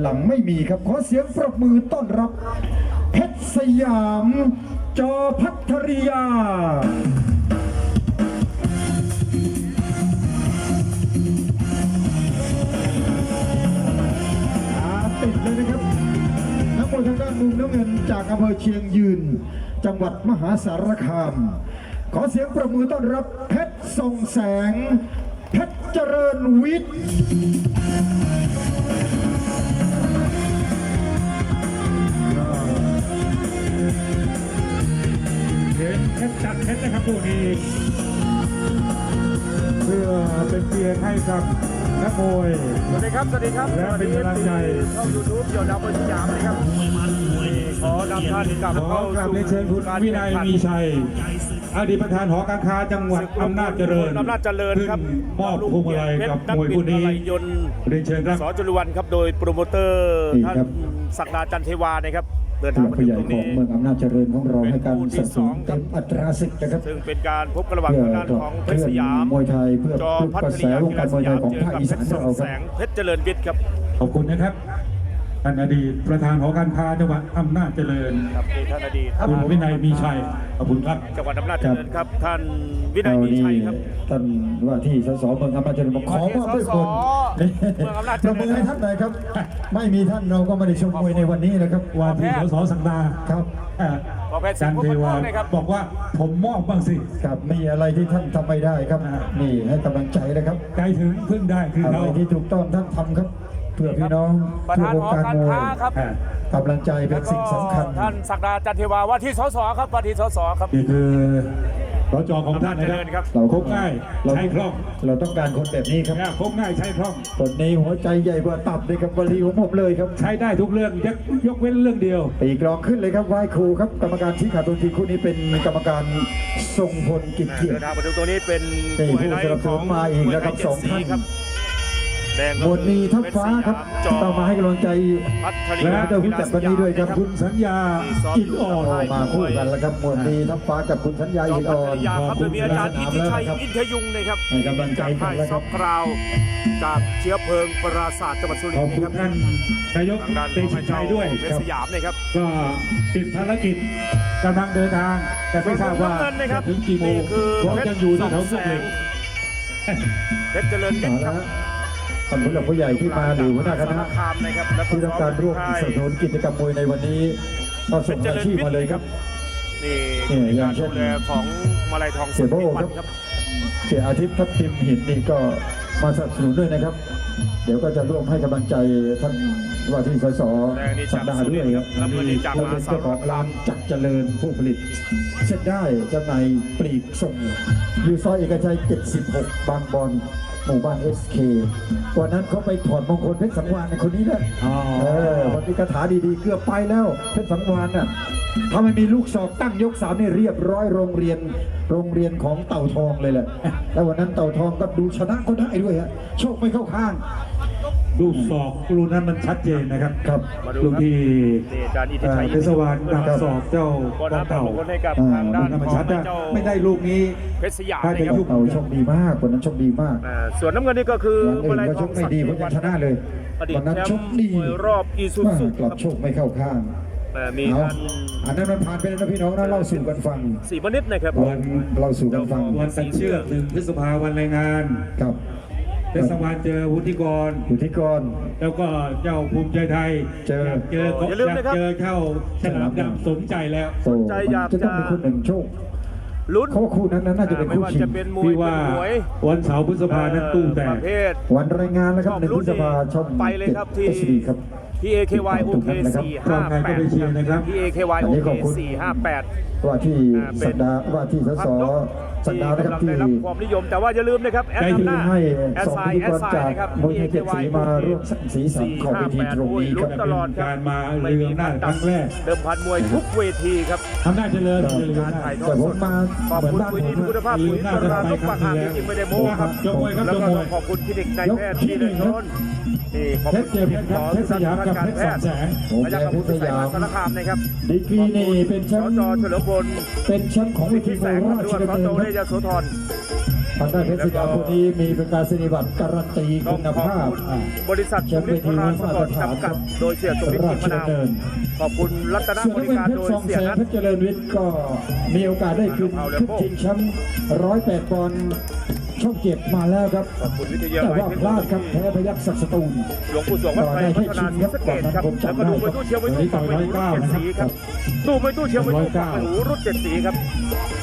หลังไม่มีครับ ขอเสียงปรบมือต้อนรับเพชรสยาม จอพัทริยาติดเลยนะครับนักมวยทางด้านมุมน้ำเงินจากอำเภอเชียงยืน จังหวัดมหาสารคาม ขอเสียงประมือต้อนรับเพชรทรงแสง เพชรเจริญวิทย์ เพชรเพชรจัดเพชรนะครับผู้นี้เพื่อเป็นเกียรติให้กับนักมวย สวัสดีครับ สวัสดีครับและเป็นกำลังใจช่องยูทูบเดี่ยวดาวบนสยามนะครับขอนำท่านกลับขอเข้ากราบสู่เรียนเชิญคุณวินัยมีชัยอดีตประธานหอการค้าจังหวัดอำนาจเจริญอำนาจเจริญครับขึ้นมอบพวงมาลัยกับมวยคู่นี้นักบินอะไรยนต์เรียนเชิญครับสอจุลวันครับโดยโปรโมเตอร์นี่ท่านครับศักดาจันเทวานะครับ เดินผู้ทางหลักมาผู้ถึใหญ่งตรงของนี้เมืองอำนาจเจริญของเราให้การเป็นคู่ที่สนับสนุนสองครัเต็บมอัตราสิทธิ์นะครับซึ่งเป็นการพบกันระหว่างเพื่อทางด้านของเพเพื่ชรอสยามมวยไทยเพื่อจอปลุกพักระทแสยาวงการมวยไทยของเจอภาคกับอีเพสาชนรของเราคแสรับงเพชรเจริญวิทย์ครับขอบคุณนะครับ ท่านอดีตประธานหอการค้าจังหวัดอำนาจเจริญครับนี่ท่านอดีตคุณวินัยมีชัยขอบคุณครับจังหวัดอำนาจเจริญครับ ท่านวินัยเรามีนี่ชัยครับท่านว่าที่สสเมืองอำนาจเจริญบอกขอมอบด้วยคนสสเมืองอำนาจเจเราริญมือให้ท่านหน่อยครับ ไม่มีท่านเราก็ไม่ได้ชมมวยในวันนี้นะครับว่าที่สสสังดาครับเอ่อขอแพทย์จันเทวาสิงห์พบกันนะครับบอกว่าผมมอบบ้างสิครับมีอะไรที่ท่านทำไม่ได้ครับอ่านี่ให้กำลังใจนะครับใจถึงพึ่งได้คืออะไรเราที่ถูกต้องท่านทำครับ เพื่อพี่น้องประเพื่อธานวงหอการการมวยค้าครับอ่ากำลังใจเป็นสิ่งสำคัญ ท่านศักดาจันเทวาว่าที่สสครับว่าที่สสครับนี่คือรจของท่านนะอำนาจเจริญคครัรับบเราคบง่ายเราใช้คล่องเราต้องการคนแบบนี้ครับเนี่ยคบง่ายใช้คล่องคนนี้หัวใจใหญ่กว่าตับเลยครับบริของผมเลยครับใช้ได้ทุกเรื่องยกยกเว้นเรื่องเดียวปีกรองขึ้นเลยครับไหว้ครูครับกรรมการชี้ขาดตัวทีคู่นี้เป็นกรรมการทรงพลกิจเกียรเดิตินทางมาถึงตรงนี้เป็นนี่มวยไลผู้สนับท์สขนุองนมาอีกแล้วครับมวยไทยสองท่านเจ็ดสีครับ แดงหมวดมีทัพฟ้าครับจอต้องมาให้กำลังใจพัทและยาเจ้าผู้จัดวันนี้ด้วยครับคุณสัญญาอินอ่อนโอ้มาคู่กันแล้วครับหมวดมีทัพฟ้ากับคุณสัญญาจออินพัอ่อทนยาครับโดยมีอาจารย์อิทธิชัยอินทยุงนะครับให้กำลังใจจากกันค่ายแล้วซครัอบฟกราวจากเชื้อเพลิงปราศาสตร์จังหวัดสุริขนอบทร์คุณนะครับท่านนายกทางด้านเตชิชัยด้วยเพชรสยามนะครับก็ติดภารกิจกำลังเดินทาง แต่ไม่ทราบว่าส่วนน้ำเงินนะครับจะถึงกี่โมงนี่คือเพราะยังอยู่ที่แถวเพสุชรเหสร่องแสงเพชรเจริญวิทเอาย์คละรับ ท่านผู้หลักผู้ใหญ่ที่มาหรือหัวหน้าคณะคามนะครับและที่ต้องการร่วมสนับสนุนกิจกรรมมวยในวันนี้ก็ส่งรายชื่อมาเลยครับนี่เนี่ยอกาย่างรเช่ดูนแลของมาลัยทองเสียโบ้สุขครับครับเสียอาทิตย์ทัพทิมหินนี่ก็มาสนับสนุนด้วยนะครับ เดี๋ยวก็จะร่วมให้กำลังใจท่านว่าที่สสแดงนี่สัจากปดาห์สุด้ริวนยทร์คครัรับบแล้วเป็นจากเรามเป็นหาสาเจ้ารของคาร้ามนจักรเจริญผู้ผลิต เสร็จได้จำหน่ายปลีกส่งอยู่ซอยเอกชัย 76 บางบอน หมู่บ้าน SK วันนั้นเขาไปถอดมงคลเพชรสังวานในคนนี้แหละอ๋อเออวันนี้คาถาดีๆ เกือบไปแล้วเพชรสังวานน่ะถ้าไม่มีลูกศอกตั้งยกสามนี่เรียบร้อยโรงเรียนโรงเรียนของเต่าทองเลยแหละแล้ววันนั้นเต่าทองก็ดูชนะก็ได้ด้วยฮะโชคไม่เข้าข้าง ลูกศอกลูกนั้นมันชัดเจนนะครับครับมาดูลูกครับที่นี่อาจารย์อิทธิเอ่อชัยเทศวรรณดักศอกเจ้าก็กองน้ำเต่าบางคนให้กับอ่าทางด้านธรรมของชัดอะเจ้าไม่ได้ลูกนี้เพชรสยามถ้านะจะครับยุ่งเต่าโชคดีมากวันนั้นโชคดีมากอ่าส่วนน้ำเงินนี่ก็คือวันอื่นก็ทชองกไม่ศักดีดิ์เพราะยังชนะเลยอดีตวันนั้นแชชมกป์ดีมวยรอบอีซูมากซุกลับโชคไม่เข้าข้างมีเอาท่านอันนั้นมันผ่านไปแล้วนะพี่น้องนะเล่าสู่กันฟังสีมนิดนะครับวันเล่าสู่กันฟังวันตัดเชือกหนึ่งพฤษภาวันรายงานครับ เทศบาลเจอวุฒิกร อยู่ที่กร แล้วก็เจ้าภูมิใจไทยเจอ ยากเจออย่าลืมนะครับเจอเข้าฉลามดำสมใจแล้วโตใจอยากจะต้องจะเป็นคนหนึ่งโชคลุ้นเขาว่าคู่นั้นน่าจะเป็นไม่คู่ว่าชิจะงเป็นมวยพี่เป็ว่านมวยวันเสาร์พฤษภานั้นตู้แตปก ระเภท วันรายงานนะครับหนึ่งพฤษภาช่องไปเลยครับที่เอสดีครับ ที่ AKY OK ก็ไงก็ไปเชียร์นะครับ458 ที่ AKY อันนี้ OK ขอบคุณ458 ว่าที่อ่าเป็นสัปดาห์ว่าที่สสสัปที่ดาห์นะครับกำลังที่ได้รับความนิยมแต่ว่าอย่าลืมนะครับแอดใจดีนำหน้าให้แอดสองไซพิธีแอกดรไซจากนะครับ มวยไทยเจ็ดสีมาร่วมสีสันของเวทีตรงนี้ครับลุ้นตลอดครับการมาเรืออำนาจครั้งแรก เดิมพันมวยทุกเวทีครับ อำนาจเจริญครับเจริญการถ่ายทอแต่ดผสมด มาขอบเหมือนคุณบ้านปุ๋ยผดีมมีคุณภาพปุ๋ยตราทุกปากหางจริงๆไม่ได้โม้ครับยกมวยครับแล้วยกก็มต้วอยงขอบคุณคลินิกนายแพทย์ที่ได้ชน นี่ขอบเพคุชณรเจอเพชรครับเพชรสยามกับเพชรสองแสงผมอาแดจารย์งขอบเพคุณชรสสายยามสารคามนะครับดีกรีนี่เป็นแชสมป์จเฉลิมพลเป็นแชมป์ของเวทีที่มแสวยงครารับหรือชว่าดำสเนินจคเดรับชโสธรทางด้านเพชรสยามคนนี้มีเป็นการสิริบัตรการันตีต้อคุงณขอบภาพคุณอ่า บริษัทแชชูมป์ริเวทีพรานสปอร์ตมาตรฐานจำกัด โดยเสียสุวิทย์รากิมชมะนาวดำเนินขอบคุณรัตนส่วนบนักริเรียนการเพชโดรยสองเสีแสยนนัท เพชรเจริญวิทย์ก็มีโอกาสได้คืนขึ้นชิงแชมป์ร้อยแปดปอนด์ ช่องเจ็ดมาแล้วครับขอบคุณวิทยาแต่ลัยว่าเทคพโนลาโลดครับยีแพ้พยัคฆ์ศักดิ์สตูลหลวงปู่สวงวัดไทยพัฒนาศรีสะเกษครับแล้วก็ดูไปตู้เชียวไปตู้ฝั่งไปหูรุ่นเจ็ดสีครับดูไปตู้เชียวไปตู้ฝั่งไปหูรุ่นเจ็ดสีครับ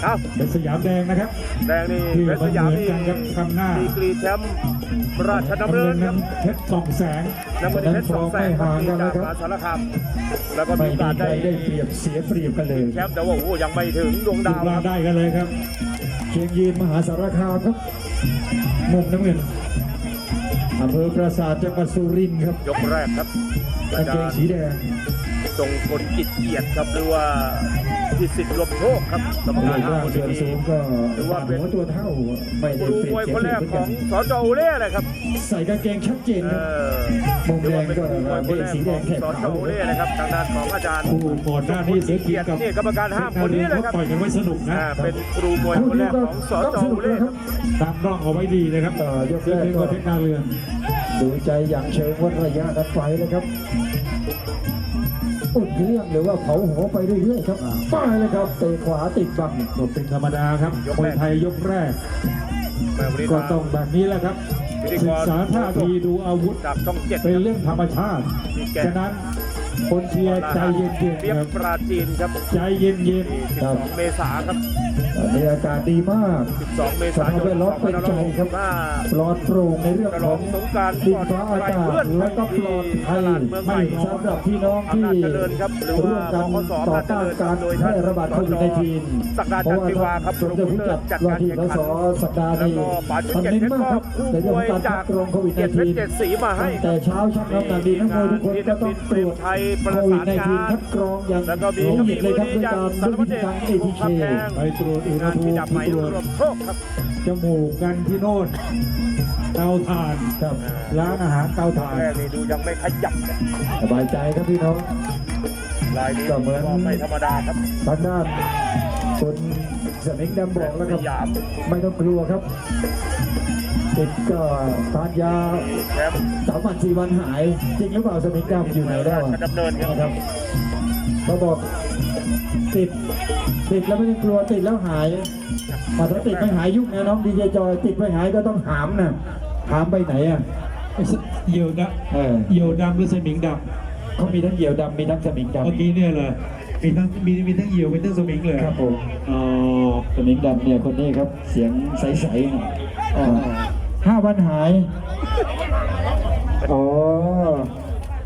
เอ้าเป็นสยามแดงนะครับแดงนี่ที่เพชรสยามเหมือนนี่กันครับคำหน้าดีกรีแชมป์ราชดำน้ำเนิเงินนคนั้รับนเพชรส่องแสงแล้วก็เพชรสองแสนครับที่จากมหาสารคามแล้วก็มีไม่โอมีกาสใครได้ได้เปรียบเสียเปรียบกันเลยแชมป์แต่ว่าโอ้โหยังไม่ถึงดวงดูดาวปลาครับได้กันเลยครับ เชียงยืนมหาสารคามครับ มุมน้ำเงินอำเภอปราสาทจังหวัดสุรินทร์ครับยกแรกครับกางเกงสีแดงทรงคนกิจเกียรติครับหรือว่า พิสิทธิ์รวมโชคครับกรรมรูการปร่างคนส่วนนี้สูงก็บาดหัวตัวเท่าไม่คได้รูเปรียมบวยเสียคนเปแรรียบกกันของสจโอเล่เลยครับ ใส่กางเกงชัดเจนเอครับอมุมแดงก็ถือว่าเป็นครูมวยคนแรกสีแดของงแถบสจขาวโอเล่นะครับทางด้านของอาจารย์คู่ก่อนหน้านี้เสือเกีกิยนรติกับนี่กรรมการห้ามคนนี้เลยครับต่อยกันไว้สนุกนะอ่าเป็นครูมวยคนแรกของสจสนุโอกเล่เลยคครัรับบตามร่องเอาไว้ดีนะครับเอ่อยกแรเรื่องกนี้ก็ก็เพชรนาเรือนดูใจอย่างเชิงวัดระยะกันไปเลยครับ อุ่นเครื่องหรือว่าเผาหัวไปเรื่อยๆครับป้ายเลยครับเตะขวาติดบังก็เป็นธรรมดาครับมวยไทยยกแรกแม่วันนี้ก็ต้องแบบนี้แหละครับพิธีกศึรกษาท่าทีดูอาวุธ จากช่องเจ็ดเป็นเรื่องธรรมชาตินี่แกฉะนั้น คนเชียร์ใจเย็นเปียๆกครับปราจีนครับใจเย็น12เมษาครับ ตอนนี้อากาศดีมาก12 เมษายนสภาพแวดล้อมเป็นใจครับ2565ปลอดโปร่งในเรื่องฉขลอองงสงกรานต์ดินฟ้าอากาศและก็ปลอดภัยไม่ไม่สำหรับพี่น้องที่อำนาจเจริญครับหรือว่าร่วมกันบขสต่อต้านการโดยแพท่านร่ระบาดโควิด -19 สักดาเพจัราะนว่าติวาครับสมเด็จพระเจ้าจัดว่าการที่แข่งสขันสสัปดาห์แล้วนี้ก็ป๋าชุดท่านเจ็ดเน้นเพชรมากก็ครับคู่ในเรื่องของการมวยจาคักดกรองโควิดเจ็ดเพชรเจ็ด -19 สีมาให้ตั้งแต่เช้าช่างน้ำหนักดีนักมวยทุกคนก็ต้องตรวจไทยประโควิสาดนงาน -19 คัดกรองอย่างแล้วก็มีละก็เอีมียดเลยครับด้วยอย่างการสารด้วยพัวิดธีการเอก ATK คำแพงๆไปตรวจอุณหงานภูที่มิดับไหมตรวจรวมโชคครับจมูกกันที่โน่นเตาถ่านครับร้านอาหารเตาถ่านแรกนี่ดูยังไม่ขยับนะสบายใจครับพี่น้องลายนี้ก็เหมือนก็ไม่ธรรมดาครับทางด้านคนสมิงดำบอกแล้วครับสยามไม่ต้องกลัวครับ ติดก็ทานยาแชมป์สามวันสี่วันหาย จริงหรือเปล่าสมิงดำอยู่ไหนแล้วราอะชดำเนินครับนะครับเขาบอกติดติดแล้วไม่ต้องกลัวติดแล้วหายมาถ้าติดไม่หายยุ่งนะน้องดีเจจอยติดไม่หายก็ต้องหามนะหามไปไหนอะเหยี่ยวดเออำเหยี่ยวดำหรือสมิงดเขามีทั้งเหยี่ยวดำมีทั้งสมิงำดำเมื่อกี้เนี่ยเลยมีทั้งมีมีทั้งเหยี่ยวมีทั้งสมิงเลยครับผมอ๋อ สมิงดำเนี่ยคนนี้ครับเสียงใสๆหน่อยอ่า ห้าวันหาย อ๋อ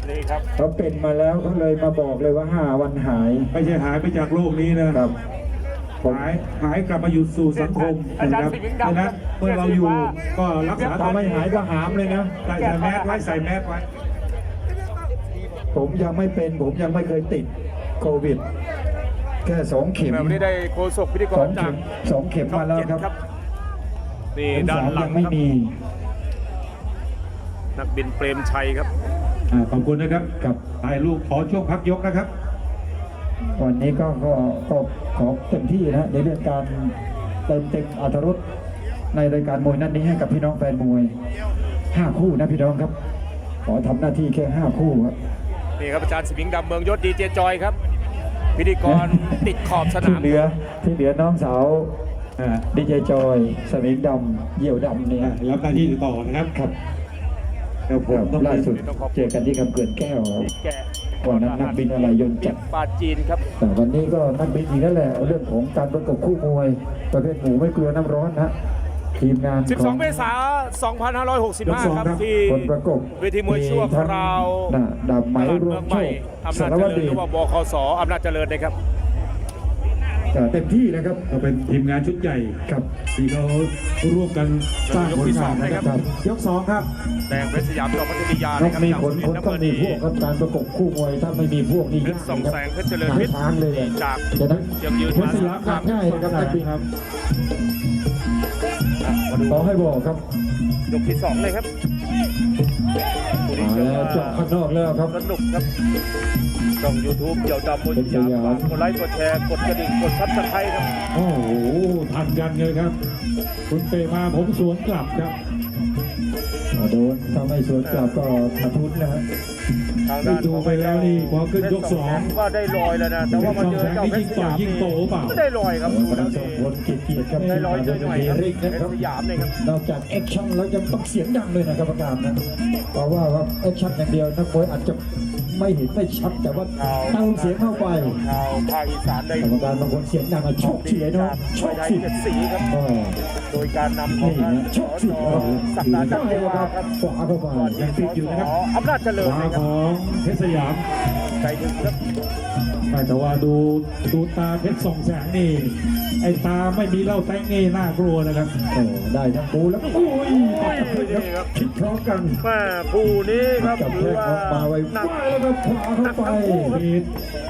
นี่ครับเขาเป็นมาแล้วเขาเลยมาบอกเลยว่าห้าวันหาย ไม่ใช่หายไปจากโลกนี้นะ ครับผมหายหายกลับมาอยู่สู่สังคมนะครับดังนั้นเมื่อเราอยู่ก็รักษาถ้าไม่หายก็หามเลยนะใส่ใส่แมสไว้ใส่แมสไว้ ผมยังไม่เป็น ผมยังไม่เคยติดโควิด แค่สองเข็มแบบนี้ได้โคศกพิธีกสอรงจาเข็กมสองเข็มมาแล้วครับ นี่เข็มด้านสามหลัยังงไม่ครับมีนักบินเปรมชัยครับอ่าขอบคุณนะครับครับถ่ายรูปขอช่วงพักยกนะครับ วันนี้ก็ก็ก็ขอเต็มที่นะในเรื่องการเติมเต็มอัตรสในรายการมวยนัดนี้ให้กับพี่น้องแฟนมวยห้าคู่นะพี่น้องครับ ขอทำหน้าที่แค่ห้าคู่ครับนี่ครับอาจารย์สมิงดำเมืองยศดีเจจอยครับ พิธีกรติดขอบสที่นามเหลือที่เหลือน้องสาวอ่า ดีเจจอยสมิงดำเหยี่ยวดำเนี่ยอ่ารับหน้าที่ต่อนะครับครับครับผมครับต้องล่าสุดเจอกันที่คำเกินแก้วครับแกวันนั้นนักบินอะไรยนต์จัดปาจีนครับแต่วันนี้ก็นักบินอีกนั่นแหละเรื่องของการประกบคู่มวยประเภทหมูไม่กลัวน้ำร้อนนะทีมงานของ12 เมษายน 2565 ครับ ที่คนประกบเวทีมวยชั่วคราวน่ะดาบไหมตลาดรวเมืมองโชใหม่คอำสานาจรเจวัตรริญเดหรืชอว่าบคสอำนาจเจริญนะครับ เอ่อเต็มที่นะครับ ก็เป็นทีมงานชุดใหญ่ครับที่เขาร่วมกันสร้างผลงานนะคยกที่สองนะครับรับยกสองครับแดงเพชรสยามต่อพัทยาต้อนะงครับมีจากผลสุริคนนทร์น้ำต้องเงินมีนี้พวกครับการประกบคู่มวยถ้าไม่มีพวกนี่เพชรสองแสงเพชรเจริญหาเพชรทางเลยอะจากฉะนั้นยังยืนเพชรสยามขาดง่ายนะครับนักบินครับมาดูขอให้บอกครับ ยกที่สองเลยครับคู่นี้ แล้วเจาะข้างนอกแล้วครับสนุกครับช่อง YouTube เกี่ยวดำบนสยามฝากกดไลค์กดแชร์กดกระดิ่งกดซับสไครต์ครับโอ้โหทันกันเลยครับ คุณเปมาผมสวนกลับครับโดนทำให้สวนกลับก็ขาดทุนนะฮะ ทางด้านดูไปแล้วนี่พอขึ้นยกสองก็ได้ลอยแล้วนะแต่ว่ามาเจอเจ้าเพชรสยามยิงโตเปล่าไม่ได้ลอยครับดูกำแล้ลัวงส่นี่งผลเกียรติๆครับได้ลอยเจอหน่อยครับริกเพนะชครรับสยามเลยครับนอกจากแอคชั่นแล้วยังต้องเสียงดังเลยนะกรรมการนะเพราะว่าว่าแอคชั่นอย่างเดียวนักมวยอาจจะ ไม่เห็นไม่ชัดแต่ว่าเติมเสียงเข้าไปชาวภาคอีสานได้กรรมการบางคนเสียงดังอะชกเฉียเนาะชช่วยกได้สิเจ็ดสีครับเออโดยการนำของนี่ท่านนะสชกสิจเออสักดาจันเทวาครับขวาเข้าไปก่อนที่ยังติดอยู่นะครับสอำนาจเจริขญวานะคขรับองเพชรสยามใจถึงครับ แต่ว่าดูดูตาเพชรส่องแสงนี่ ไอ้ตาไม่มีเหล่าแตงนี่น่ากลัวนะครับโอ้ได้ทั้งปูแล้วก็อุ้ยโอ้ยนี่ครับคิดพร้อมกันแม่ผู้นี้ครับจับถืแข้องว่าออกมาไว้หนักแล้วก็ขวาเข้าไปมี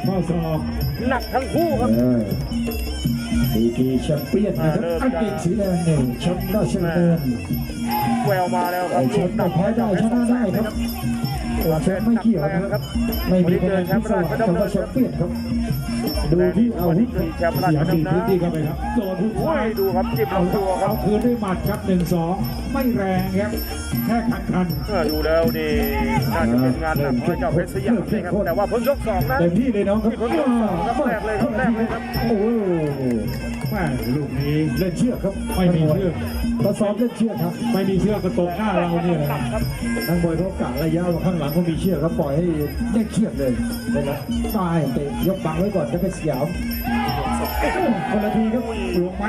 ข้อศอกหนักทั้งคู่ครับเออดีกีแชมเปี้ยนนะครับเริ่มอันเกงสีแดงหนึ่งแชมป์ราชดำเนินแววมาแล้วครัไอ้บแชมป์ไม่แพ้ได้ชนะได้ครับ แชมป์ไม่เกี่ยวนะครับ ไม่มีคะแนนที่สวรรค์คำว่าแชมเปี้ยนครับดูที่อาวุธครับแชมป์สราชยามดีดำพื้นที่เนินเข้าไปครับโดนทุกโอ้ฝ่ายยดูครับจิ้มลำตัวครัเอาบคืนด้วยหมัดครับหนึ่งสองไม่แรงครับแค่คันคันเมื่อดูแล้วนี่น่าจะเป็นงานหนักของเจ้าเพชรสยามนะครับแต่ว่าเพิ่งยกสองนะเต็มที่เลยน้องครับนี่ผมยกสองครับแรกเลยครับแรกเลยครับโอ้โห แม่ลูกนี้เล่นเชือกครับไม่มีเชือกเราซ้อมเล่นเชือกครับ ไม่มีเชือกกระตกหน้าเราเนี่ยนะนักมวยเขากะระยะว่าข้างหลังเขามีเชือกเขาปล่อยให้เล่นเชือกเลยนะครับตายเตะยกบังไว้ก่อนจะไปสยาม คนละทีครับลงไหม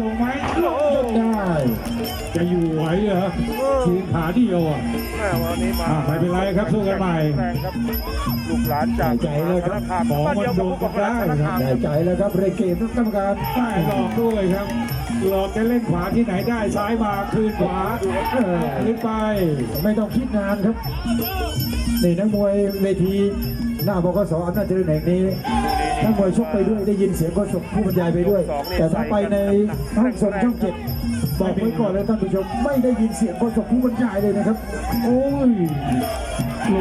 ลงไหมยกได้ จะอยู่ไหวเหรอทีมขาเดียวอะแม่วันนี้มาอ่าไม่เป็นไรครับสู้กันใหม่แรงครับลูกหลานจากใจเลยครับสารคามบ้านเดียวกับผู้ปกครองสารคามได้ใจแล้วครับเรเกมครับกรรมการได้หลอกด้วยครับหลอกจะเล่นขวาที่ไหนได้ซ้ายมาคืนขวาเออขึ้นไป ไม่ต้องคิดนานครับนี่นักมวยเวทีหน้าบกสอำนาจเจริญแห่งนี้ นักมวยชกไปด้วยได้ยินเสียงโฆษกผู้บรรยายไปด้วย แต่ถ้าไปในห้องส่งช่องเจ็ดบอกไว้ก่อนเลยท่านผู้ชมไม่ได้ยินเสียงโฆษกผู้บรรยายเลยนะครับ โอ้ย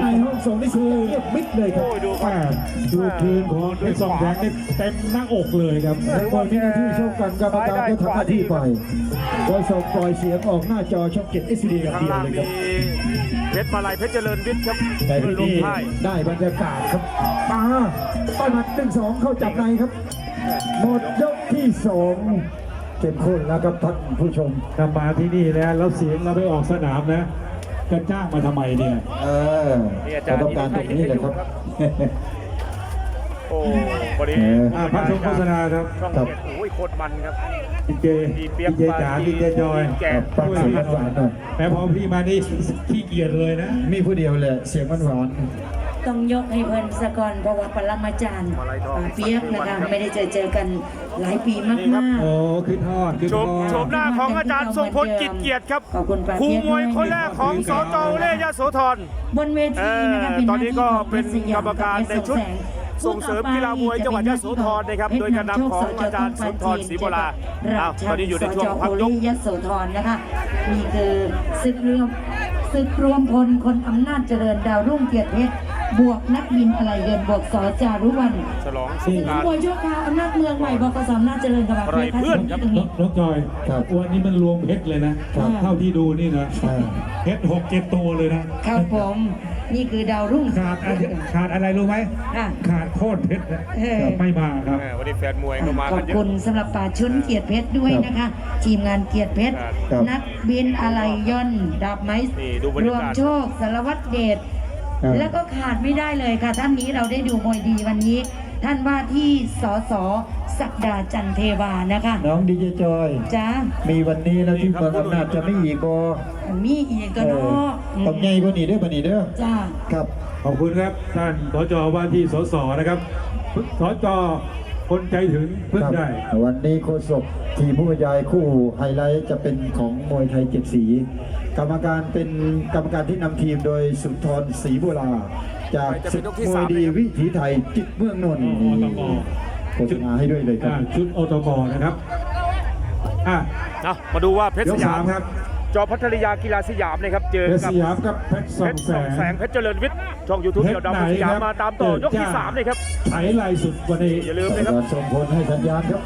ในห้องส่งนี่คือเงียบมิดเลยครับโอ้ยดูคแม่รับดูคืนของไอ้สองแดงนี่เต็มหน้าอกเลยครับนักมวยมีหน้าที่ชกกันกรรมการก็ทำหน้าที่ไปโฆษกปล่อยเสียงออกหน้าจอช่องเจ็ดเอสดีอย่างข้างเดียวล่างเลยคมีรับเพชรมาลัยเพชรเจริญวิทย์ครับแต่ที่ลงนี่ท้ายได้บรรยากาศครับปา ต้อนรับหนึ่งสองเข้าจับในครับ หมดยกที่สองเข้มข้นแล้วครับท่านผู้ชมถ้ามาที่นี่แล้วแล้วเสียงเราไปออกสนามนะจะจ้างมาทำไมเนี่ย เออเราต้องการตรงนี้เลยครับ โอ้บริเอออ่าพักชมโฆษณาครับ ช่องครับเจ็ดโอ้ยโคตรมันครับดีเจดีเปียจจ๋าดีเจจอยแก่ฟังเสียงหวานหน่อยแม้พอพี่มานี่ขี้เกียจเลยนะ มีผู้เดียวเลยเสียงหวาน ต้องยกให้เพิ่นสะก่อนเพราะว่าปรมาจารย์ป่าเปียกนะคะไม่ได้เจอเจอกันหลายปีมากโอ้ขึ้นทอดขึ้นชทอมด ชมหน้าของอาจารย์ทรงพลกิจเกียรติครับๆขอบคุณป่าครูเปียกมวยคนแรกของสจเล่ยโสธร บนเวทีนะคะเอ่อเป็นหตอนน้านี้ที่ก็ของเป็นกรรมการในชุดส่งเสริมกีฬามวยจังหวัดยโสธรนะครับโดยการนำของอาจารย์สุนทรศรีโบราณอ้าวตอนนี้อยู่ในช่วงพักยกยโสธรนะคะนี่คือศึกรวมศึกรวมพลคนอำนาจเจริญดาวรุ่งเกียรติเพชร บวกนักบินอะไรเดินบวกสอจารุวันฉลองสศึงกกราร มวยชั่วคราวอำนาจเมืองใหม่บกสอำนาจเจริญกับอะไรเพื่อนครับตรงน้นี้องน้องจอยครับวันนี้มันรวมเพชรเลยนะครับ เท่าที่ดูนี่นะๆอ่า เพชรหกเจ็ดตัวเลยนะครับผมนี่คือดาวรุ่งขาดอะไรขาดอะไรรู้ไหมค่ะ ขาดโคตรเพชรนะเออ ไม่มาครับ แหมวันนี้แฟนมวยก็มาขอกันบเยอะคุณสำหรับป่าชุนเกียรติเพชรด้วยนะคะ ทีมงานเกียรติเพชร ครับ นักบินอะไรย่นดาบไม้นี่ดูบรรรยากาศวมโชคสารวัตรเดช ครับ แล้วก็ขาดไม่ได้เลยค่ะ ท่านนี้เราได้ดูมวยดีวันนี้ ท่านว่าที่สสศักดาจันเทวานะคะน้องดีเจจอย จ้ามีวันนี้แล้วที่เมืองอำนาจจะไม่อีกบอมีอีกก็เอเนาอะต้องใหญ่กว่านี้เด้อบันนี้เด้อจ้า ครับ ขอบคุณครับ ท่านสจว่าที่สสนะครับสจ คนใจถึงพึ่งได้ครับวันนี้โฆษกทีมผู้บรรยายคู่ไฮไลท์จะเป็นของมวยไทยเจ็ดสี กรรมการเป็นกรรมการที่นำทีมโดยสุนทรศรีโบรา จากศึกมวยดีวิถีไทยจิตเมืองนนท์นี่โอตกโฆษณาให้ด้วยเลยครับอ่าชุดโอตกนะครับอะนะมาดูว่าเพชรยสกยาสามมครับ จะจอพัทรยากีฬาสยามนะครับเจอเพชรกัสบยามกับเพชรสเพองชรแสสองงแสงเพชรเจริญวิทย์ช่องยูทูบเดี่ยวดาวพัทยามาตามต่อยกที่สามเลยครับไถลายสุดวันนี้อย่าลืมกรนะรมครับการทรงพลให้สัญญาณครับ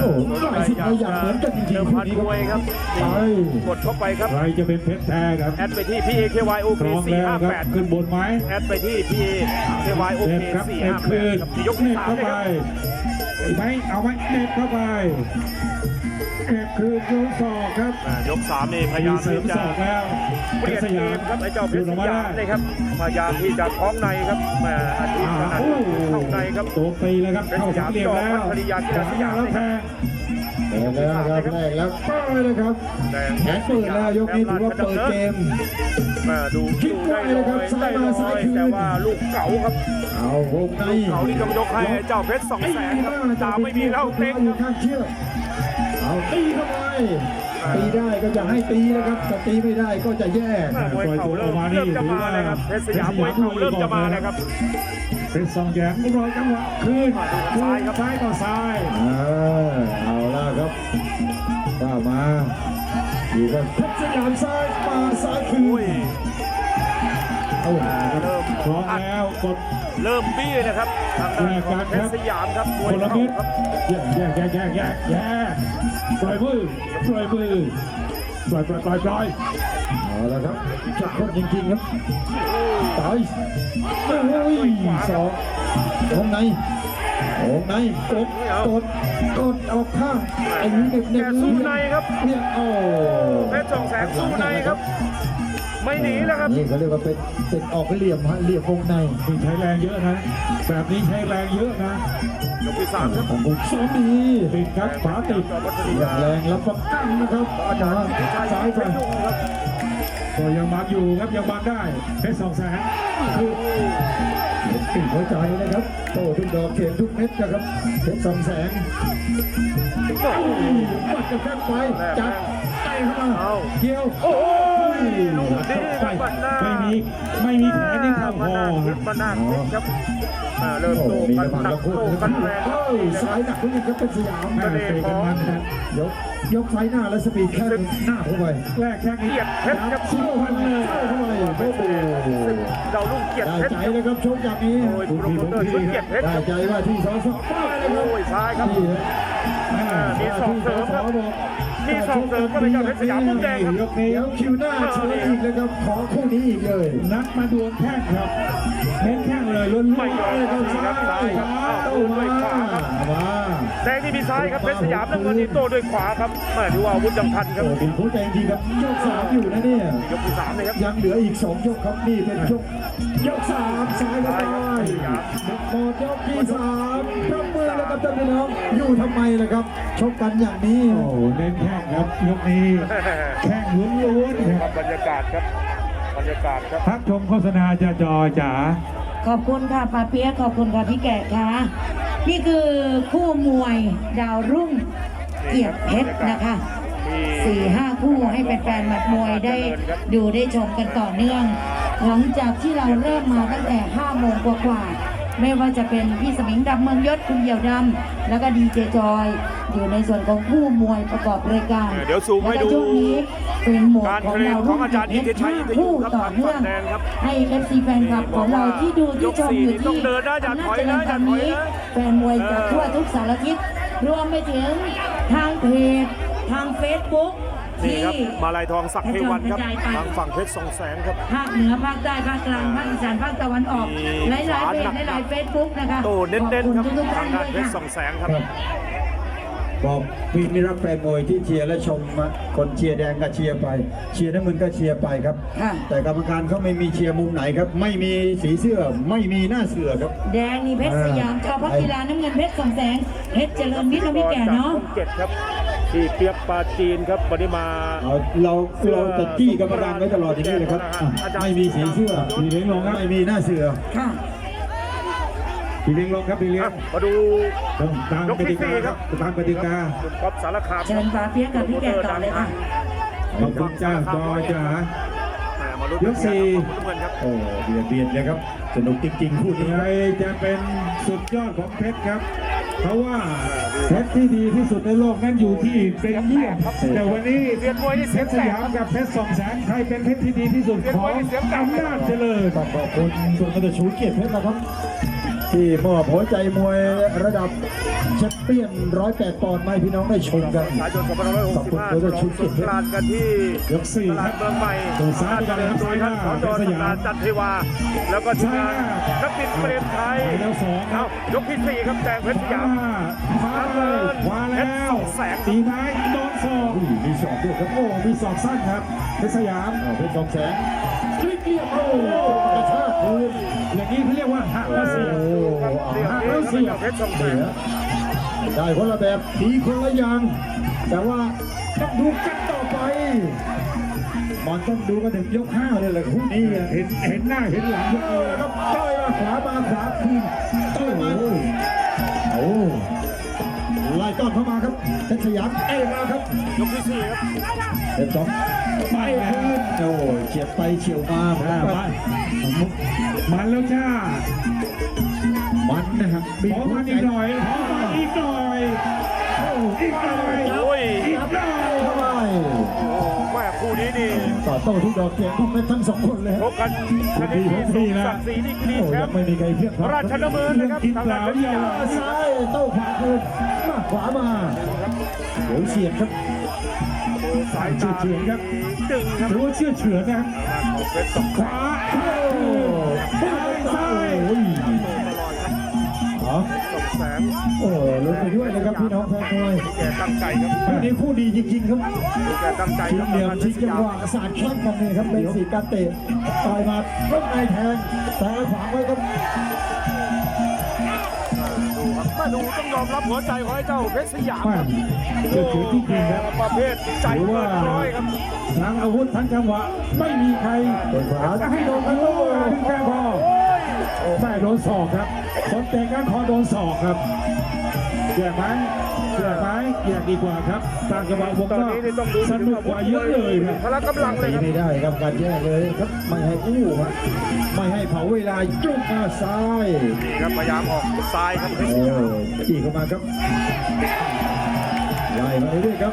โอ้โหหลายสิ่งหลายอย่างเหมือนกันจริงๆเดิมพันคู่นี้ครับมวยครับไป กดเข้าไปครับ ใครจะเป็นเพชรแท้ครับแอดไปที่ PAKYOK พร้อมแล้วครับ458ขึ้นบนไม้แอดไปที่ PAKYOK เน็บครับเน็บคืน458ครับยกเน็ที่บสามเข้าเลยไปครับ ไหมเอาไหมเน็บเข้าไป เน็บคืนโยนศอกครับอ่ายกสามนี่พยามียามเสริที่มจะศอกแล้วเปลี่ยนสเกยามมครับไอ้เจ้าเพดูชรอสอกมายามได้เลยครับพยายามที่จะคล้องในครับแหมอาทิตย์ขนาดอ้าวเข้าในครับตัวตีแล้วครับเข้าสามเหลี่ยมแล้วเพชรสยามจอพัทรยากีฬาสยามแล้วแทงเปิดแล้วครับแรกแล้วก็เลยครับแดงแขนเปิดแล้วยกนี้ถือว่าเปิดเกมแม่ดูคิดดูว่าได้เลยลครับอยซ้ายได้มาลซ้าอยยคืน แต่ว่าลูกเก๋าครับ เอาวงในลูกเก๋านี่ต้องยกให้ไอ้เจ้าเพชรสองแสนครับตามไม่มีเล่าเต็ง อยู่ข้างเชือก เอาตีเข้าไปตีได้ก็จะให้ตีนะครับแต่ตีไม่ได้ก็จะแย่แม่มวยเข่าเริ่มเริ่มจะมาเลยครับเพชรสยามมวยเข่าเริ่มจะมาเลยครับเป็นสองแยมรอยจังหวะคืนซ้ายครับซ้ายต่อซ้ายเออเอาละครับก้าวมาดีครับเพชรสยามซ้ายมาซ้ายคือุ้ยนโอ้โหเริ่ม พร้อมแล้วกดเริ่มบี้นะครับทางด้านของเพชรสยามครับมควยนละเข่าเม็ดครับแยกแยกแยกแยกแยกแยกปล่อยมือปล่อยมือปล่อยปล่อยปล่อยปล่อยเอาละครับจับคนจริงๆครับตายโอ้ยสองวงในวงในกดกดกดออกข้างไอ้นี่เด็กแกๆสู้ในครับเนี่ยโอ้เพชรสองแสนสู้ในครับ ไม่หนีแล้วครับ นี่เขาเรียกว่าเป็นเป็นออกเหลี่ยมฮะเหลี่ยมวงในนี่ใช้แรงเยอะนะ แบบนี้ใช้แรงเยอะนะยกที่สามครับของบุกซ้อมดีติดครับขวาติดจอพัทอยาย่างแรงรับประกันนะครับอาจารย์ซ้ายไปก็ยังบังอยู่ครับยังบังได้เพชรสองแสนคือติดหัวใจนะครับโตทุกดอกเขียนทุกเม็ดนะครับเพชรสองแสงปัดกระแทกไปจับใจ เข้ามาเกี่ยวโอ้ยลูลูกกนี้นี้ไปครับบันหน้าไม่มีไม่มีแผลที่เข้าคบันอหน้าคคิรัดบบันหน้าคิดครับอ่าเริ่มโอ้โตมีกันระบังหนัระกพุโตดกันแรงเอ้ยสายหนักขึ้นอีกครับเป็นสยามแม่เตะกันมันครับยกยกไฟหน้าแล้วสปีดแค่หน้าเข้าไปแรกแค่นี้เกียรติเพชรครับสู้เข้าไปเข้าไปโอ้โหเราลุ่งเกียรติได้เพชรใจครับเลยครับชกอย่างนี้โอ้ยโปรโมเตอร์ชุดเกียรติเพชรได้ครับใจว่าที่สอสอป้ายเลยครับโอ้ยซ้ายครับนี่ฮะอ่ามีสองเสริมครับ มีสองเสริมก็เป็นเจ้าเพชรสยามมุมแดงครับยกนี้คิวหน้าเชิญอีกเลยครับขอคู่นี้อีกเลย นัดมาดวลแข้งครับเน้นแข้งเลยล้วนๆไม่ยอมเลยครับซ้ายซ้ายครับโอ้มามาแดงนี่มีซ้ายครับเพชรสยามน้ำเงินนี่โต้ด้วยขวาครับแม่ถือว่าอาวุธยังทันครับโอ้เป็นคู่ใจจริงครับยกสามอยู่นะเนี่ยยกที่สามเลยครับยังเหลืออีกสองยกครับนี่เป็นยกยกสามซ้ายก็ได้หมดยกที่สาม ครับท่านพี่น้องอยู่ทำไมล่ะครับ ชกกันอย่างนี้โอ้โหเน้นแข้งครับยกนี้แข้งล้วนๆคครัรับบบรรยากาศครับ บรรยากาศครับ พักชมโฆษณาจะจอจ๋าขอบคุณค่ะปาเปียะขอบคุณค่ะพี่แกะค่ะนี่คือคู่มวยดาวรุ่งเกียรติเพชรนะคะสี่ห้าคู่ให้แฟนๆหมัดมวยได้ดูได้ชมกันต่อเนื่อง หลังจากที่เราเริ่มมาตั้งแต่5โมงกว่าๆ ไม่ว่าจะเป็นพี่สมิงดำเมืองยศคุณเหี่ยวดำแล้วก็ดีเจจอย อยู่ในส่วนของคู่มวยประกอบรายการเดี๋ยวซูมให้ดู และช่วงนี้เป็นหมวดการของเคลมเราของอาจารย์รุ่งอิทธิชัยเกียรติเพชรห้าคู่ต่อเนื่องแดงครับให้เอฟซีแฟนคลับของเราที่ดูที่ชมอยู่ต้อที่งเดินนะอย่าถอยนะอำจเจริญธรรมนี้อย่าถอยนะแฟนมวยจากทั่วทุกสารทิศรวมไปถึงทางเพจทางเฟซบุ๊ก นี่ที่ครับมาลายทองศักดิ์เทวันครับทางฝั่งเพชรสองแสงครับภาคเหนือภาคใต้ภาคกลางภาคอีสานภาคตะวันออกมีหลายหลายๆเพจฝาหนักหลายๆเฟซบุ๊กนะคะโตเน้นๆครับขอบคุณทุกๆทาท่างนด้าด้นวยเพชรสค่ะองแสงครับบอกพี่มิรักแฟนมวยที่เชียร์และชมมาคนเชียร์แดงก็เชียร์ไป เชียร์น้ำเงินก็เชียร์ไปครับค่ะแต่กรรมการเขาไม่มีเชียร์มุมไหนครับ ไม่มีสีเสื้อไม่มีหน้าเสือครับ แดงนี่เพชรสยามจอพักกีฬาน้ำเงินเพชรสองแสงเพชรเจริญวิทย์และพี่แก่เนาะจากช่องเจ็ดครับ ที่เปียกปาจีนครับวันนี้มาเอาเราเราจะจี้กรรมการไว้ตลอดอย่างนี้เลยครับอะไม่มีสีเสื้อพี่เลี้ยงลงครับไม่มีหน้าเสือค่ะพี่เลี้ยงลงครับพี่เลี้ยอะงมาดูต้องตามยกกที่ติสี่กาคครัรับบตามกติกาคุณก๊อฟสารคามเชิญปาเปียกกับพี่แก่ต่อเลยค่ะ ขอบคุณจ้าจอจ๋า แหม่มาลุ้นยกสี่น้ำเงินครับ โอ้เบียดเบียดเลยครับ สนุกจริงๆคู่นี้ใครจะเป็นสุดยอดของเพชรครับ เขาว่าเพชรที่ดีที่สุดในโลกนั้นอยู่ที่เป็นเยี่ยมแต่วันนี้เรียนมวยนี่เพเสียงชรสแตกยามครับกับเพชรสองแสนใครเป็นเพชรที่ดีที่สุดของอำนาจเจริญขอบคุณคุณกระชูเกียรติเพชรนะครับ ที่มอบหัวใจมวยระดับแชมเปี้ยนร้อยแปดปอนด์มาให้พี่น้องได้ชมกันสายยน2565ฉลองสงกรานต์กันที่ยกสี่ตคลารัดบเมืองใหม่ดูซ้ายไปกันเลยครับโดยท่านสจซ้ายหน้าสำนานจันทวา แล้วก็ทีมงานนักบินเปรมไทยไปแล้วสองครัเอาบยกที่สี่ครับแดงเพชรสยามมาเลยขวาแล้วตีไม้โดนศอกอุ้ยมีสอบด้วยครับโอ้มีศอกสั้นครับเพชรสยามอ่าเป็นสองแสนคลิกเรียบโอ้กระชากคืนอย่างนี้เขาเรียกว่าหักกระเสียโอ้ เรียบอ่าร้อยเสียเพชรสองแสเดี๋นยวได้คนละแบบดีคนละอย่าง แต่ว่าต้องดูกันต่อไปมันต้องดูกันถึงยกห้าเลยแหละคู่นี้อะเห็นเห็นหน้าเห็นหลังเออครับต่อยมาขวามาขวาคืนต่อยมาโอ้ไล่ต้อนเข้ามาครับเพชรสยามเอ้มาครับยกที่สี่ครับเป็นสองไปคืนโอ้ยเฉียดไปเฉียวมาอ่ามามันแล้วจ้า มันนะครับขอมันอีกหน่อยขอมันอีกหน่อยโอ้อีกหน่อยโอ้ยอีกหน่อยเข้าไปแม่คู่นี้นี่ต่อโต้ทุกดอกเกียร์ทุกเม็ดทั้งสองคนเลยพบกันชนิดที่สมศักดิ์ศรีดีกรีโอ้แชยังมป์ไม่มีใครเพียงพร้อมราชดำเนินนะครับทางด้านยาซ้ายโต้ขวาคืนมาขวามาเดี๋ยวเฉียดครับสายตาดึงครับถือว่าเชื่อเฉือนนะของเขวาโอ้ซ้ายซ้าย สองแสนโอ้ลุ้นไปด้วยนะครับพี่น้องแฟนมวยแกตั้งใจครับคู่นี้คู่ดีจริงๆครับแกตั้งใจชิคงรับเหลี่ยมทางด้านเพชิชงรสจังยามหวะสาดแข้งกันเลยครับเป็นสีการเตะต่อยมาล้มในแทงแต่ขวางไว้ครับดูครับมาดูต้องยอมรับหัวใจของไอ้เจ้าเพชรสยามแม่เชื่อถือที่จริงครับประเภทใจหรือเกิว่านร้อยครับทั้งอาวุธทั้งจังหวะไม่มีใครเป็นขวาจะให้โดนกันโต้ถึงแค่พอแม่โดนศอกครับ คนเตะก้านคอโดนศอกครับเกี่ยไหมเกี่ยไหมเกี่ยดีกว่าครับตามจังหวะผมตอนก็นี้นี่ต้องดูสนุกกว่าเยอะเลยครับพละกำลังเลยตีครับไม่ได้ครับการแยกเลยครับไม่ให้อู้ครับไม่ให้เผาเวลาจุกมาซ้ายนี่ครับพยายามออกซ้ายครับเพชรโอ้สยามจี้เข้ามาครับ ไล่มาเรื่อยๆครับ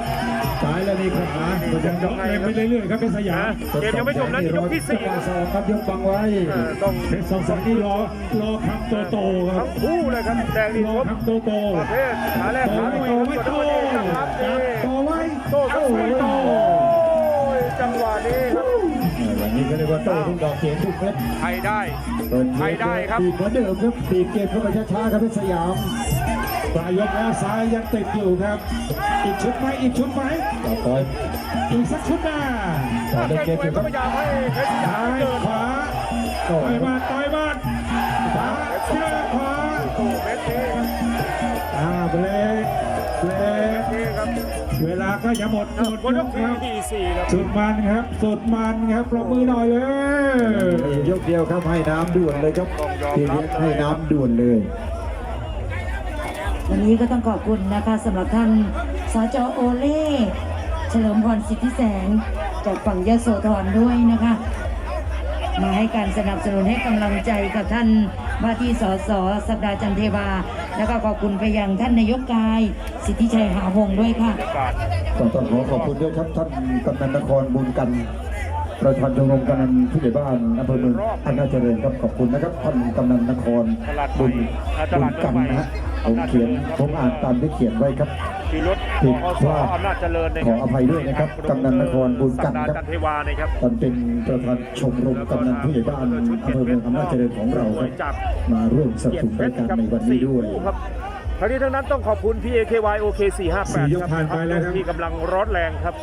ซ้ายแล้วนี่ขวาก็ยังยกเล่นไปเรื่อยๆครับเป็นสยามเกมยังไม่จบนะยกที่สี่จังหวะสองครับยกบังไว้เออต้องเพชรสองแสนนี่รอรอคำโตโตๆครัทั้บงคู่เลยครับแดงนี่รอครบคำโตโตประเภทขาแรกโตขาไม่ลุยโตไม่โตตั้งรับดีโตไว้โต้ครับโไม่โตโอ้ยจังหวะนี้ครับอย่างนี้ก็เรียกว่าโต้ทุกดอกเสียงทุกเม็ดไทยได้เปิดใครได้ครับปีกเหมือนเดิมครับปีกเกมเข้าไปช้าๆครับเพชรสยาม ปลายยกแล้วซ้ายยังติดอยู่ครับ อีกชุดไหมอีกชุดไหมต่อต่อยอีกสักชุดหน้าต่อแกได้เกมมวยอยู่คก็รับพยายามให้เพชรสยาซ้ามยเดินขวาโต้ต่อยมาต่อยมาขวาเชื่อขวาโต้เม็ดนี้ครับอ่าเบรกเบรกนี่ครับเวลาก็จะหมดหมดบนยยกกครับที่สี่ครับสุดมันครับสุดมันครับปรบมือหน่อยเลยยกเดียวครับให้น้ำด่วนเลยครับทีนี้ให้น้ำด่วนเลย วันนี้ก็ต้องขอบคุณนะคะสำหรับท่านสจโอเล่เฉลิมพรสิทธิแสงจากฝั่งยโสธรด้วยนะคะ มาให้การสนับสนุนให้กำลังใจกับท่านว่าที่สสสัปดาห์จันเทวา แล้วก็ขอบคุณไปยังท่านนายกกาย สิทธิชัยหาวงศ์ด้วยค่ะ ต้องขอขอบคุณด้วยครับท่านกำนันนครบุญกัน ประธานชมรมกำนันผู้ใหญ่บ้านอำเภอเมืองอำนาจเจริญครับขอบคุณนะครับท่านกำนันนครบุญบุญกันนะฮะ ผมเขียนผมอ่านตามที่เขียนไว้ครับมีรถผิดอสพลาดอำนาจเจริญนะขออภัยด้วยนะครับกำนันนครบุญกันสัปดาห์ครับจันเทวานะครับท่านเป็นประธานชมรมกำนันผู้ใหญ่บ้านอำเภอเมืองอำนาจเจริญของเราครับมาร่วมสนับสนุนรายการในวันนี้ด้วยครับทั้งนี้ทั้งนั้นต้องขอบคุณพี่ AKY OK 458สี่ยกครับผ่านไปแล้วครับที่กำลังร้อนแรงครับ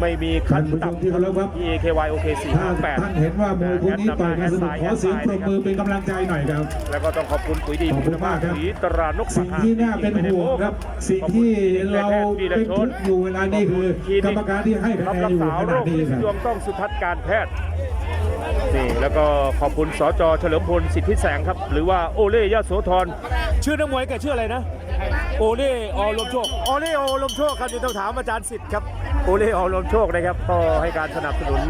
ไม่มีขั้นท่านผู้ชมที่เคารพครับพี่ AKY OK ถ้าท่านเห็นว่ามวยคู่นี้ต่อยกันสนุกขอเสียงปรบมือเป็นกำลังใจหน่อยครับ แล้วก็ต้องขอบคุณปุ๋ยดีขอบคุณมากครับ ปุ๋ยตรานกสิ่งที่น่าเป็นห่วงครับ สิ่งที่เราเป็นทุกข์อยู่เวลานี้คือกรรมการที่ให้คะรับแนนรัอกยู่ษาขโรนาดคนี้ที่ครัดวบงต้องสุทัศน์การแพทย์ นี่แล้วก็ขอบคุณสจเฉลิมพลสิทธิแสงครับ หรือว่าโอเล่ยโสธรชื่อนักมวยแกชื่ออะไรนะ โอเล่อลมโชคโอเล่อลมโชคครับนี่ต้องถามอาจารย์สิทธิ์ครับ โอเล่อลมโชคนะครับก็ให้การสนับสนุน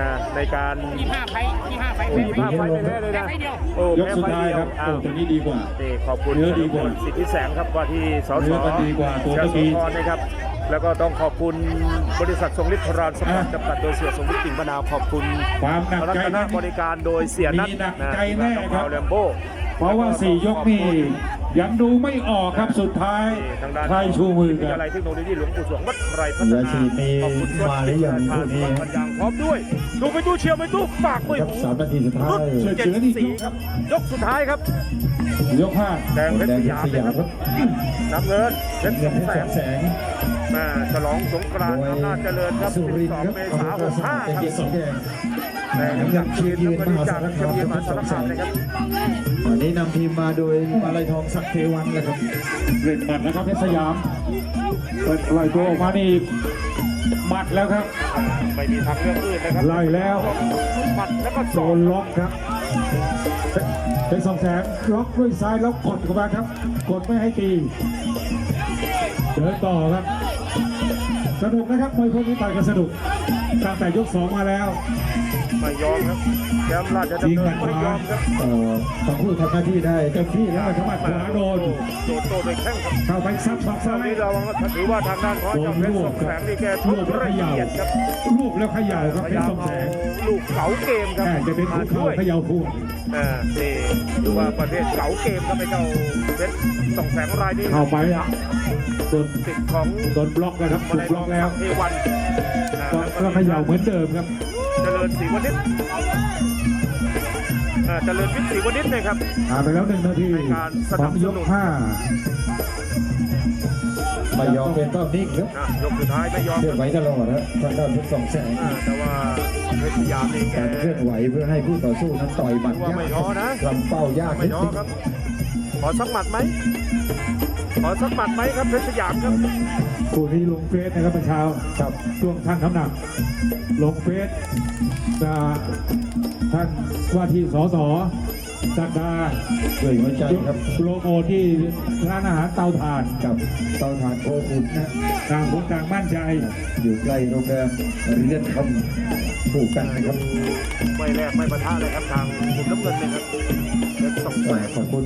อ่าในการ ยี่ห้าไฟยี่ห้าไฟโอ้ยภาพไฟไปแพ้เลยนะโอ้ยกแพ้สุดไฟท้ายเดียควรับอ้าโอ้วตัวนี้ดีกว่า นี่ขอบคุณเนื้อดีกว่าสิทธิแสงครับว่าที่สสเนื้อก็ดีกว่าตัวเมื่อกี้ชาโสธรนะครับ แล้วก็ต้องขอบคุณบริษัททรงฤทธิ์พรานสปอร์ตอะจำกัดโดยเสียสมฤทธิ์กิ่งมะนาวขอบคุณความหนักรัใจตนนะบริการโดยเสียนัทมีหนักนะใจแน่ครับแลมโบเพราะว่าสี่ยกนี่ ยังดูไม่ออกครับสุดท้ายทางด้านใครชูมือวิทกันยาลัยเทคโนโลยีหลวงปู่สวงวัดไตรพัฒยานาชีมีขอบคุณมาหรือยังทานคู่นี้วัดพันยางพร้อมด้วยดูไปตู้เชียร์ไปตู้ฝากไปครับสามนาทีสุดท้าย ช่วยเจ็ดสี่ครับยกสุดท้ายครับ ยกห้าแดงเพชรแดสงยามสนะยามคครัรับบน้ำเงินเพชรเงิสนองเพชรแสแสนงมาฉลองสงกรานต์อำนาจเจริญครับ สุรินทร์ครับ12 เมษายนอำเภอ65เกครับษตรแดงแดง น้ำเงินชีนน้ำเงินจากเชียงใหม่มหาสารคามนะครับวันนี้นำทีมมาโดยมาลัยทองศักดิ์เทวันนะครับเล่นหมัดนะครับเพชรสยามเปิดปล่อยตัวออกมานี่หมัดแล้วครับ ไม่มีทางเลือกอื่นนะครับไล่แล้วหมัดแล้วก็สโดอนล็อกครับเป็นสองแสนล็อกด้วยซ้ายแล้วกดเข้ามาครับ กดไม่ให้ตีเดินต่อครับ สนุกนะครับมวยพวกนี้ต่อยกันสนุกตั้งแต่ยกสองมาแล้ว ไม่ยอมครับแชมป์ราชดำยิงเนิหมันดไม่ยอมครับเอ่อทั้งคู่ทำหน้าที่ได้เต็มที่แล้วแล้วนะคก็รับหมัดขวาโดน โดดโตโดยแข้งครับเข้าไปซับศอกตอซ้านยนี้เราถือว่าทางด้านของเจ้าเพชรสองแสงนี่แกทุรวบบแล้วละเขย่าเอียดครับรวบแล้วเขย่าครับพเป็นยายามสองเอาแสนลูกเก๋าเกมครับแต่จะเป็นมาคู่เข่าช่วยเขย่าคู่อ่านี่ดูว่าประเภทเก๋าเกมครับไอ้เจ้าเพชรสองแสงรายนี้เข้าไปอะโดนติดของโดนบล็อกนะครับถูกบล็อกแล้ว เทวันอ่าก็ก็เขย่าเหมือนเดิมครับเจ ริญศรีวณิชอ่าเจริญวิทย์ศรีวณิชนะครับผ่านไปแล้วหนึ่งนาทีในการสขนัอบงสยนุกนห้าไม่ยอมเป็นก็นิ่งครับอ่ายกสุดท้ายไม่ยอมเคลื่อนไหวตลอดนะทางด้านเพชรสองแสงอ่าแต่ว่าเพชรสยามนี่แก การเคลื่อนไหวเพื่อให้คู่ต่อสู้นั้นต่อยหมัดยากไม่ท้อนะ ลำเป้ายากไม่นิดน้อนึงครับ ขอสักหมัดไหมขอสักหมัดไหมครับเพชรสยามครับ คู่นี้ลงเฟสนะครับเมื่อเช้าครับช่วงท่านน้ำหนัก ลงเฟสอ่าท่านว่าที่สสจักดาด้วยหัวใจครับโปรโมทที่ร้านอาหารเตาถ่านกับเตาถ่านโคขุนนะต่างคนต่างมั่นใจ อยู่ใกล้โรงแรมเรียนคำถูกกันนะครับไม่แรกไม่ปะทะเลยครับทางมุมน้ำเงินเลยครับเพชรสองแสก็งขอบคุณ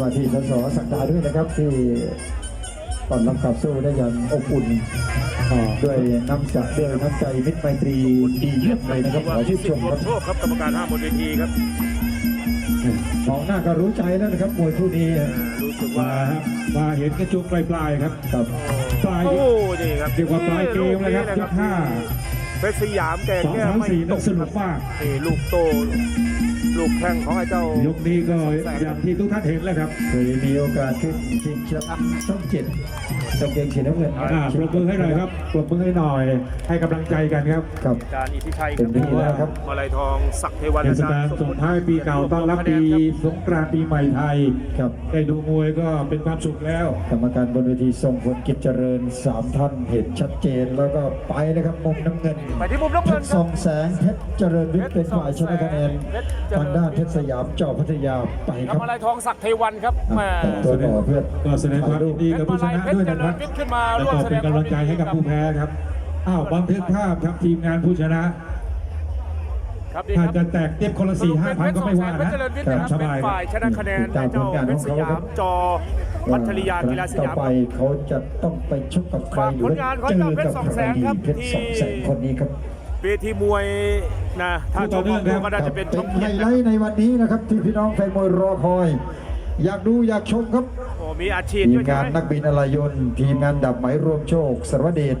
ว่าที่สสสักดาด้วยนะครับที่ ต้อนรับขับสู้ได้อย่างอบอุ่นอ่าด้วยน้ำใจด้วยน้ำใจมิตรไมตรีดีเยี่ยมเลยนะครับขอชื่นชมรควรับมโชคครับกรรมการห้ามบนเวทีครับมองหน้าก็รู้ใจแล้วนะครับมวยคู่นี้อ่ารู้สึกมาว่าครับมาเห็นกระจุกปลายๆครับครับปลายโอ้นี่ครับเรียกว่าปลายเกมเลยครับยกห้าเพชรสยามแกสองแก้สามไม่สี่ตนั้กนสนุกมากนี่ลูกโต ลูกแข้งของไอ้เจ้ายกนี้ก็อย่างที่ทุกท่านเห็นแล้วครับเคยมีโอกาสขึ้นชิงแชมป์ช่องเจ็ด ตรงเกงสีน้ำเงินอ่าปรบมือให้หน่อยครับปรบมือให้หน่อย ให้กำลังใจกันครับครับอาจารย์อิทธิชัยคเต็รัมที่แล้วครับ มาลัยทองศักดิ์เทวันเทศอจรกาลย์ส่งท้ายปีเก่าต้อนรับปีสงกรานต์ปีใหม่ไทย ครับ ได้ดูมวยก็เป็นความสุขแล้ว กรรมการบนเวทีทรงพลกิจเจริญสามท่านเห็นชัดเจนแล้วก็ไปนะครับมุมน้ำเงินไปที่มุมน้ำเพเงินชรคทรัรบ งแสงเพชรเจริญวิทย์เป็นฝ่ายชนะคะแนนทางด้านเพชรสยามจอพัทยาไปคทำรับอะไรทองศักดิ์เทวันครับแหม่แต่งตัวหล่อเพื่อนก็แสดงความยินดีกับผู้ชนะด้วยนะครับเพชรเจริญวิทย์ขึ้นมาแล้วร่วมก็แสดเป็นงกำลังใจให้กับผู้แพ้ครับอ้าวบันทึกภาพครับทีมงานผู้ชนะครับดีถ้าครับจะแตกเทียบคนละสี่ห้าพันก็ไม่ว่าเพชนะรเจริญวิทย์นะครับสเป็นบายฝ่ายชนะคะแนนในเจ้าเพชรสยามจอพัทยากีฬาสยามต่อไปเขาจะต้องไปชกกับใครฝากหรือผลว่างานของเจอเจ้าเพชกัรบสองใคแสรงดีครับเพชรที่สองแสงคนนี้ครับเวทีมวยนะถ้าชมออกดูก็น่าจะเป็นเป็ช่อนงไฮเจ็ดไลท์ในวันนี้นะครับ ที่พี่น้องแฟนมวยรอคอย อยากดูอยากชมครับโอ้มีอาชีพทีด้มวยใช่งานไหมนักบินอลายนทีมงานดับไหมรวมโชคสรวเดช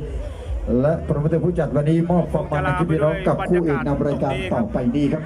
และโปรโมเตอร์ผู้จัดวันนี้มอบความมันให้พี่น้องกับคู่เอกนำรายการต่อไปนี้ครับ